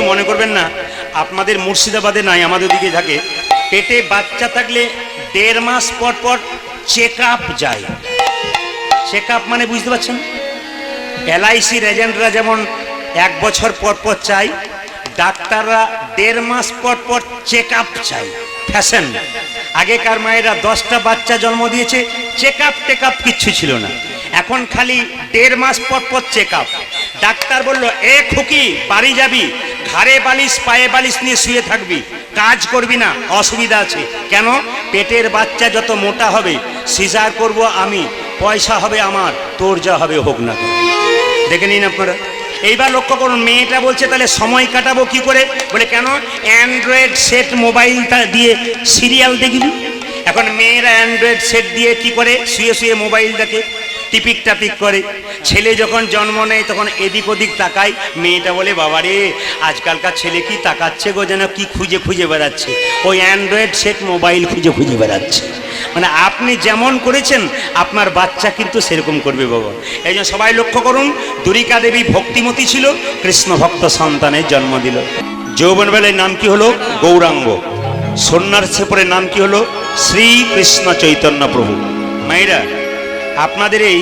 কিছু মনে করবেন না, আপনাদের মুর্শিদাবাদে নাই, আমাদের দিকে থাকে। পেটে বাচ্চা থাকলে দেড় মাস পর পর চেক আপ যায়। চেক আপ মানে বুঝতে পারছেন? এলআইসির এজেন্টরা যেমন এক বছর পর পর চাই ডাক্তাররা দেড় মাস পর পর চেক আপ চাই ফ্যাশন আগেকার মায়েরা দশটা বাচ্চা জন্ম দিয়েছে চেক আপ টেক আপ কিচ্ছু ছিল না। এখন খালি দেড় মাস পর পর চেক আপ ডাক্তার বলল, এ খুকি, বাড়ি যাবি? ঘাড়ে বালিশ, পায়ে বালিশ নিয়ে শুয়ে থাকবি। কাজ করবি না, অসুবিধা আছে। কেন? পেটের বাচ্চা যত মোটা হবে, সিজার করব আমি, পয়সা হবে আমার, তোর যা হবে হোক না। দেখে নিন আপনারা। এইবার লক্ষ্য করুন, মেয়েটা বলছে, তাহলে সময় কাটাবো কি করে? বলে, কেন? অ্যান্ড্রয়েড সেট মোবাইলটা দিয়ে সিরিয়াল দেখবি? এখন মেয়েরা অ্যান্ড্রয়েড সেট দিয়ে কি করে? শুয়ে শুয়ে মোবাইল দেখে। টিপিক টাপিক করে। ছেলে যখন জন্ম নেয়, তখন এদিক ওদিক তাকায়। মেয়েটা বলে বাবা রে আজকালকার ছেলে কি তাকাচ্ছে গো যেন? কি খুঁজে খুঁজে বেড়াচ্ছে? ওই অ্যান্ড্রয়েড সেট মোবাইল খুঁজে খুঁজে বেড়াচ্ছে। মানে আপনি যেমন করেছেন, আপনার বাচ্চা কিন্তু সেরকম করবে বাবা। এই জন্য সবাই লক্ষ্য করুন, দুরিকা দেবী ভক্তিমতী ছিল, কৃষ্ণ ভক্ত সন্তানের জন্ম দিল। যৌবন বেলায় নাম কি হলো? গৌরাঙ্গ। সন্ন্যাসে পরে নাম কি হলো? শ্রী কৃষ্ণ চৈতন্য প্রভু। মায়েরা আপনাদের এই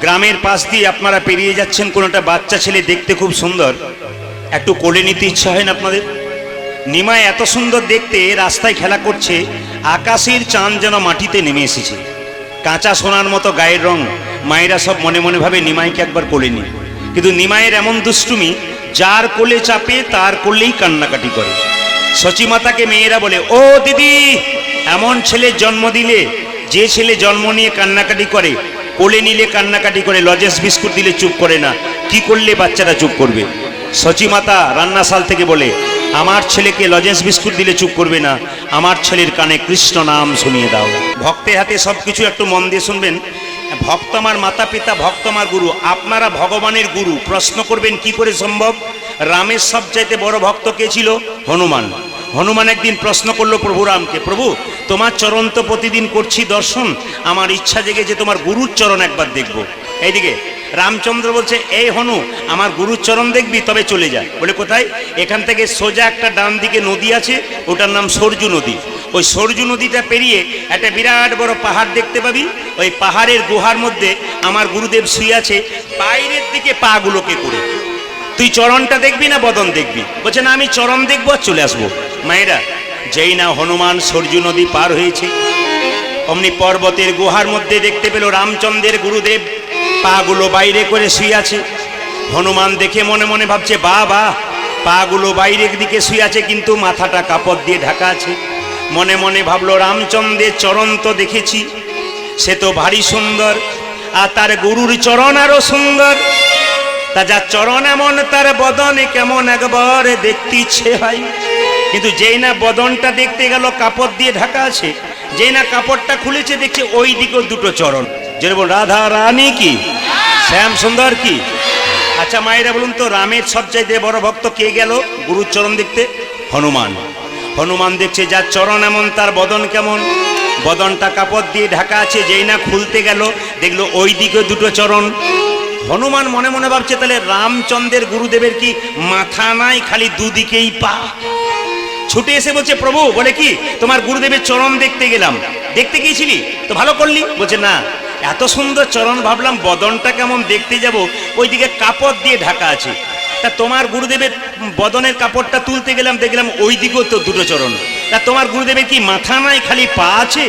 গ্রামের পাশ দিয়ে আপনারা পেরিয়ে যাচ্ছেন কোনো একটা বাচ্চা ছেলে দেখতে খুব সুন্দর। একটু কোলে নিতে ইচ্ছা হয় না আপনাদের? নিমায় এত সুন্দর দেখতে রাস্তায় খেলা করছে, আকাশের চাঁদ যেন মাটিতে নেমে এসেছে। কাঁচা সোনার মতো গায়ের রং, মায়েরা সব মনে মনে ভাবে নিমাইকে একবার কোলে নি কিন্তু নিমায়ের এমন দুষ্টুমি, যার কোলে চাপে তার কোলেই কান্নাকাটি করে। সচিমাতাকে মেয়েরা বলে, ও দিদি, এমন ছেলে জন্ম দিলে যে ছেলে জন্ম নিয়ে কান্নাকাটি করে, কোলে নিলে কান্নাকাটি করে লজেন্স বিস্কুট দিলে চুপ করে না, কি করলে বাচ্চাটা চুপ করবে? সচিমাতা রান্নাশাল থেকে বলে, আমার ছেলেকে লজেন্স বিস্কুট দিলে চুপ করবে না, আমার ছেলের কানে কৃষ্ণ নাম শুনিয়ে দাও। ভক্তের হাতে সব কিছু একটু মন দিয়ে শুনবেন। ভক্ত আমার মাতা পিতা, ভক্ত আমার গুরু, আপনারা ভগবানের গুরু, প্রশ্ন করবেন কি করে সম্ভব? রামের সবচাইতে বড় ভক্ত কে ছিল? হনুমান। হনুমান একদিন প্রশ্ন করল প্রভু রামকে প্রভু, তোমার চরণ তো প্রতিদিন করছি দর্শন। আমার ইচ্ছা জেগেছে তোমার গুরুর চরণ একবার দেখব। এইদিকে রামচন্দ্র বলছে, এই হনু, আমার গুরুর চরণ দেখবি, তবে চলে যা। বলে, কোথায়? এখান থেকে সোজা একটা ডান দিকে নদী আছে, ওটার নাম সরজু নদী। ওই সরজু নদীটা পেরিয়ে একটা বিরাট বড় পাহাড় দেখতে পাবি। ওই পাহাড়ের গুহার মধ্যে আমার গুরুদেব শুয়ে আছে, বাইরের দিকে পাগুলোকে করে। তুই চরণটা দেখবি না বদন দেখবি? বলছে, না, আমি চরণ দেখব আর চলে আসব। মায়েরা, যেই না হনুমান সূর্য নদী পার হয়েছে, অমনি পর্বতের গুহার মধ্যে দেখতে পেল রামচন্দ্রের গুরুদেব পাগুলো বাইরে করে শুয়ে আছে। হনুমান দেখে মনে মনে ভাবছে বা বা পাগুলো বাইরের দিকে শুয়ে আছে, কিন্তু মাথাটা কাপড় দিয়ে ঢাকা আছে। মনে মনে ভাবলো, রামচন্দ্রের চরণ তো দেখেছি, সে তো ভারী সুন্দর, আর তার গুরুর চরণ আরও সুন্দর। তা যা চরণ এমন, তার বদনে কেমন একবার দেখতে ইচ্ছে হয় কিন্তু যেই না বদনটা দেখতে গেল, কাপড় দিয়ে ঢাকা আছে, যেই না কাপড়টা খুলেছে, দেখছে ওই দিকেও দুটো চরণ। যেরকম রাধা রানী কি? শ্যাম সুন্দর কি? আচ্ছা মায়েরা বলুন তো, রামের সবচাইতে বড় ভক্ত কে গেল গুরুর চরণ দেখতে? হনুমান। হনুমান দেখছে, যার চরণ এমন, তার বদন কেমন? বদনটা কাপড় দিয়ে ঢাকা আছে, যেই না খুলতে গেল, দেখল ওই দিকে দুটো চরণ। হনুমান মনে মনে ভাবছে, তাহলে রামচন্দ্রের গুরুদেবের কি মাথা নাই? খালি দুদিকেই পা। ছুটে এসে বলছে, প্রভু, বলে কি, তোমার গুরুদেবের চরণ দেখতে গেলাম। দেখতে গিয়েছিলি? তো ভালো করলি? বলছে, না, এত সুন্দর চরণ ভাবলাম, বদনটা কেমন দেখতে যাব? ওইদিকে কাপড় দিয়ে ঢাকা আছে। তা তোমার গুরুদেবের বদনের কাপড়টা তুলতে গেলাম, দেখলাম ওই দিকেও তো দুটো চরণ। তা তোমার গুরুদেবের কি মাথা নাই, খালি পা আছে?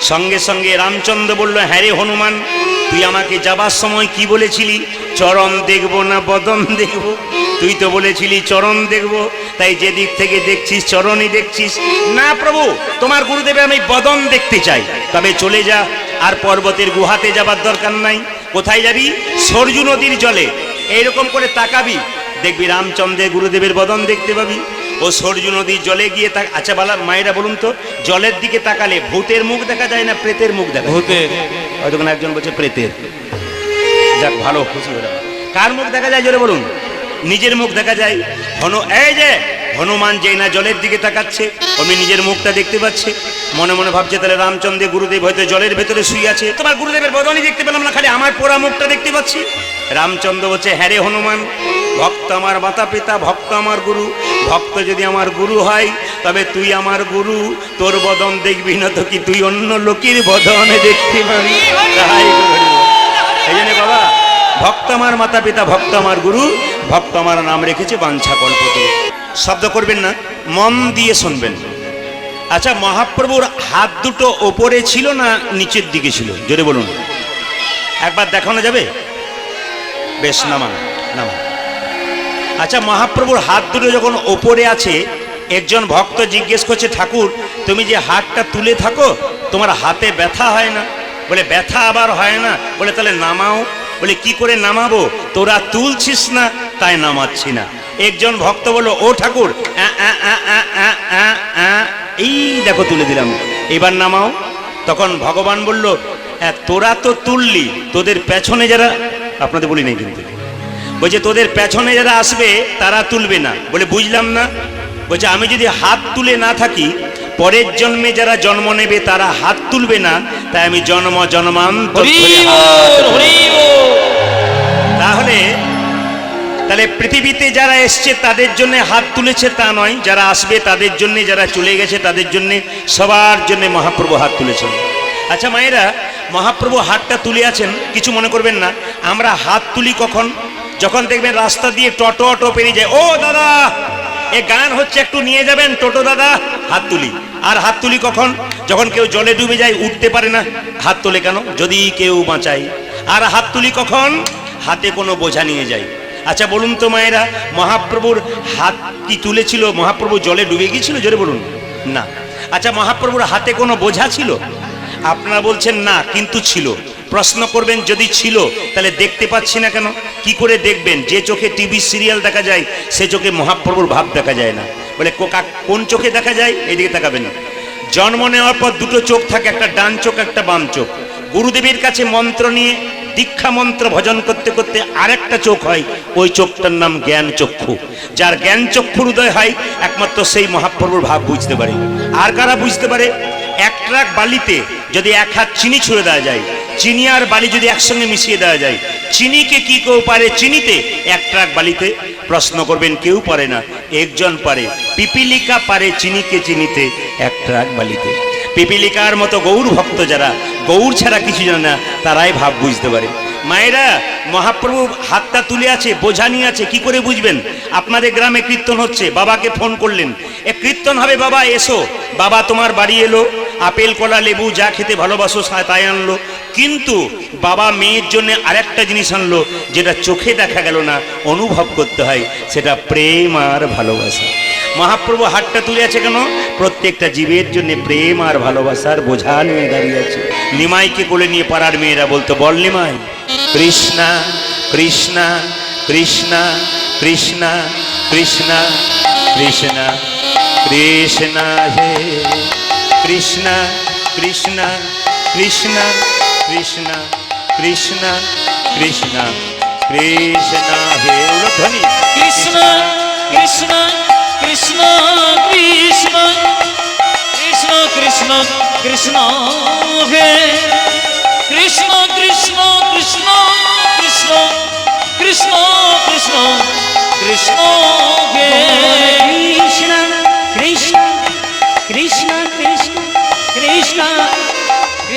সঙ্গে সঙ্গে রামচন্দ্র বলল হ্যাঁ রে হনুমান, তুই আমাকে যাবার সময় কি বলেছিলি? চরণ দেখব না বদন দেখব? তুই তো বলেছিলি চরণ দেখব, তাই যে দিক থেকে দেখছিস, চরণই দেখছিস। না প্রভু, তোমার গুরুদেবে আমি বদন দেখতে চাই। তবে চলে যা, আর পর্বতের গুহাতে যাবার দরকার নাই। কোথায় যাবি? সরজু নদীর জলে। এইরকম করে তাকাবি, দেখবি রামচন্দ্রের গুরুদেবের বদন দেখতে পাবি। ও সরজু নদীর জলে গিয়ে তাক আচ্ছা বালা মায়েরা বলুন তো জলের দিকে তাকালে ভূতের মুখ দেখা যায় না প্রেতের মুখ দেখা ভূতের। হয়তো একজন বলছে প্রেতের। যাক ভালো খুশি কার মুখ দেখা যায় জোরে বলুন? নিজের মুখ দেখা যায়। হনু এই যে হনুমান যেই না জলের দিকে তাকাচ্ছে অমনি নিজের মুখটা দেখতে পাচ্ছে। মনে মনে ভাবছে তাহলে রামচন্দ্রের গুরুদেব হয়তো জলের ভেতরে শুয়ে আছে। তোমার গুরুদেবের বদনই দেখতে পেলাম না খালি আমার পোড়া মুখটা দেখতে পাচ্ছি। রামচন্দ্র বলছে হ্যাঁ রে হনুমান ভক্ত আমার মাতা পিতা ভক্ত আমার গুরু ভক্ত যদি আমার গুরু হয়, তবে তুই আমার গুরু। তোর বদন দেখবি না তো কি তুই অন্য লোকের বদনে দেখতে পাবি। এই জন্য বাবা, ভক্ত আমার মাতা পিতা ভক্ত আমার গুরু, ভক্ত আমার নাম রেখেছে বাঞ্ছা কল্পতে। শব্দ করবেন না, মন দিয়ে শুনবেন। আচ্ছা মহাপ্রভুর হাত দুটো ওপরে ছিল না নিচের দিকে ছিল? জোরে বলুন। একবার দেখানো যাবে? বেশ, নামান নামান। আচ্ছা মহাপ্রভুর হাত দুটো যখন ওপরে আছে একজন ভক্ত জিজ্ঞেস করছে ঠাকুর তুমি যে হাতটা তুলে থাকো তোমার হাতে ব্যথা হয় না? বলে ব্যথা আবার হয় না। বলে তাহলে নামাও। বলে কি করে নামাবো? তোরা তুলছিস না তাই নামাচ্ছি না। একজন ভক্ত বলল ও ঠাকুর এই দেখো তুলে দিলাম। এবার নামাও। তখন ভগবান বলল "হ্যাঁ, তোরা তো তুললি তোদের পেছনে যারা আপনাদের বলি নাই কিন্তু। বলছে তোদের পেছনে যারা আসবে তারা তুলবে না। বলে বুঝলাম না। বলছে আমি যদি হাত তুলে না থাকি পরের জন্মে যারা জন্ম নেবে তারা হাত তুলবে না। তাই আমি জন্ম বল। তাহলে তাহলে পৃথিবীতে যারা এসছে তাদের জন্য হাত তুলেছে তা নয়। যারা আসবে তাদের জন্য যারা চলে গেছে তাদের জন্য সবার জন্য মহাপ্রভু হাত তুলেছেন। আচ্ছা মায়েরা মহাপ্রভু হাতটা তুলে আছেন কিছু মনে করবেন না। আমরা হাত তুলি কখন? যখন দেখবেন রাস্তা দিয়ে টোটো অটো পেরিয়ে যায়, ও দাদা, এ গান হচ্ছে, একটু নিয়ে যাবেন টোটো দাদা? হাত তুলি। আর হাত তুলি কখন? যখন কেউ জলে ডুবে যায়, উঠতে পারে না। হাত তোলে কেন? যদি কেউ বাঁচায়। আর হাত তুলি কখন? হাতে কোনো বোঝা নিয়ে যায়। আচ্ছা বলুন তো মায়েরা, মহাপ্রভুর হাত কি তুলেছিল? মহাপ্রভু জলে ডুবে গিয়েছিল? জোরে বলুন। না। আচ্ছা মহাপ্রভুর হাতে কোনো বোঝা ছিল? আপনারা বলছেন না, কিন্তু ছিল। প্রশ্ন করবেন, যদি ছিল, তাহলে দেখতে পাচ্ছি না কেন? কি করে দেখবেন? যে চোখে টিভি সিরিয়াল দেখা যায়, সে চোখে মহাপ্রভুর ভাব দেখা যায় না। বলে, কোকা- কোন চোখে দেখা যায়? এদিকে তাকাবেন জন্ম নেওয়ার পর দুটো চোখ থাকে, একটা ডান চোখ, একটা বাম চোখ। গুরুদেবের কাছে মন্ত্র নিয়ে দীক্ষা মন্ত্র ভজন করতে করতে আরেকটা চোখ হয়, ওই চোখটার নাম জ্ঞান চক্ষু। যার জ্ঞান চক্ষুর উদয় হয়, একমাত্র সেই মহাপ্রভুর ভাব বুঝতে পারে। আর কারা বুঝতে পারে? এক ট্রাক বালিতে যদি এক হাত চিনি ছুঁড়ে দেওয়া যায় চিনি আর বালি যদি একসঙ্গে মিশিয়ে দেওয়া যায়, চিনিকে কি কেউ পারে চিনিতে? এক ট্রাক বালিতে। প্রশ্ন করবেন, কেউ পারে না। একজন পারে। পিপিলিকা পারে চিনিকে চিনিতে, এক ট্রাক বালিতে। পিপিলিকার মতো গৌর ভক্ত যারা, গৌর ছাড়া কিছু জানে না, তারাই ভাব বুঝতে পারে। মায়েরা, মহাপ্রভু হাতটা তুলে আছে, বোঝা নিয়ে আছে, কি করে বুঝবেন? আপনাদের গ্রামে কীর্তন হচ্ছে, বাবাকে ফোন করলেন। এ কীর্তন হবে, বাবা, এসো। বাবা, তোমার বাড়ি এলো। আপেল, কলা, লেবু, যা খেতে ভালোবাসো তাই আনলো। কিন্তু বাবা মেয়ের জন্য আরেকটা জিনিস আনলো, যেটা চোখে দেখা গেল না, অনুভব করতে হয়, সেটা প্রেম আর ভালোবাসা। মহাপ্রভু হাতটা তুলে আছে কেন? প্রত্যেকটা জীবের জন্য প্রেম আর ভালোবাসার বোঝা নিয়ে দাঁড়িয়ে আছে। নিমাইকে কোলে নিয়ে পাড়ার মেয়েরা বলতো, বল নিমাই। কৃষ্ণা কৃষ্ণা কৃষ্ণা কৃষ্ণা কৃষ্ণা কৃষ্ণা কৃষ্ণা হে। কৃষ্ণা কৃষ্ণা কৃষ্ণা কৃষ্ণা কৃষ্ণা কৃষ্ণা কৃষ্ণা হে উলধ্বনি কৃষ্ণ কৃষ্ণ কৃষ্ণ কৃষ্ণ কৃষ্ণ কৃষ্ণ কৃষ্ণ হে কৃষ্ণ কৃষ্ণ কৃষ্ণ কৃষ্ণ কৃষ্ণ কৃষ্ণ কৃষ্ণ হে Krishna, Krishna,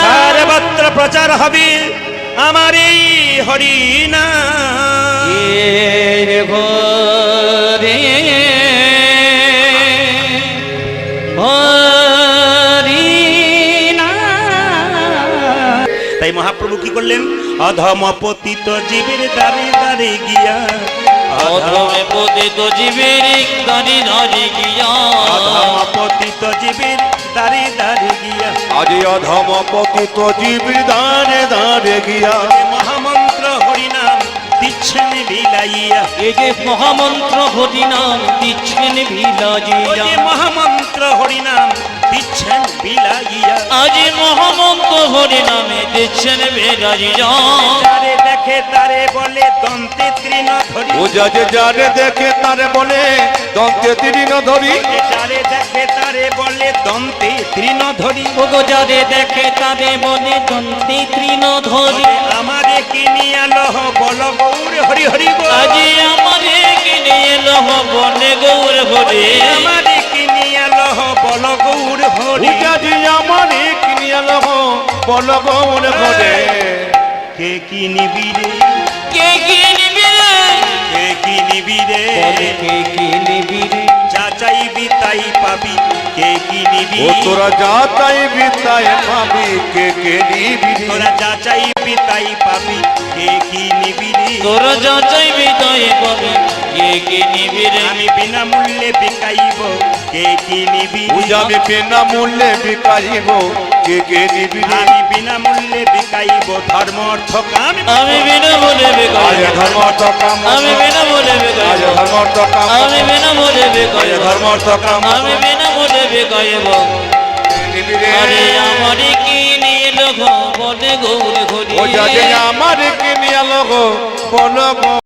সর্বত্র প্রচার হবে আমার এই হরিনা তাই মহাপ্রভু কি করলেন? অধম পতিত জীবের দ্বারে দ্বারে গিয়া অধমে পতিত জীবের গিয়া। দ্বারে দ্বারে গিয়া। আজ জীবের মহামন্ত্র হরিনাম দিচ্ছেন বিলাইয়া। এই যে মহামন্ত্র হরিনাম দিচ্ছেন ওই ভিলাজিয়া যে মহামন্ত্র হরিনাম দিচ্ছেন বিলাইয়া আজ মহামন্ত্র হরিনামে দিচ্ছেন ভিলাজিয়া যারে দেখে তারে বলে দন্তে তৃণ ধরি। ও যা যে যারে দেখে তারে বলে দন্তে তিরিন ধরি। যারে দেখে তারে বলে দন্তে তৃণ ধরি। ওগো যারে দেখে তারে বলে দন্তে তৃণ ধরি। আমারে কিনিয়া লহ বল গৌর হরি হরি বল। আজি আমারে কিনে এলো বনে গৌর হরে। আমারে লহ বল গৌর হরি। পূজা যে আমার কিনিয়া লহ বল গৌর ঘরে কে কিনিবি রে? কে কিনবি রে? কে কিনিবি রে? কে কিনবি রে? যা চাইবি তাই পাবি। কে কিনিবি ও তোরা যা তাই পাবি। কে কে নিবি তোরা যা চাইবি তাই পাবি। কে কিনিবি রে? তোরা যা চাইবি তাই পাবি। কে কিনবি রে? আমি বিনামূল্যে বিকাইব। কে কিনিবি রে? পূজা আমি বিনা মূল্যে বিকাইব। কে কে নিবি? আমি বিনামূল্যে বিকাইব। ধর্ম অর্থ কাম। আমি বিনা বলে আজ বেকার ধর্ম অর্থ কাম। আমি বিনা আজ বেকার ধর্ম অর্থ কাম। আমি বিনা আজ বেকার ধর্ম অর্থ কাম। আমি বিনা বলে বেকার নিবি রে? আরে আমারে কিনে এলো বনে গৌর হরি ও যে আমার কিনিয়া বনে গৌর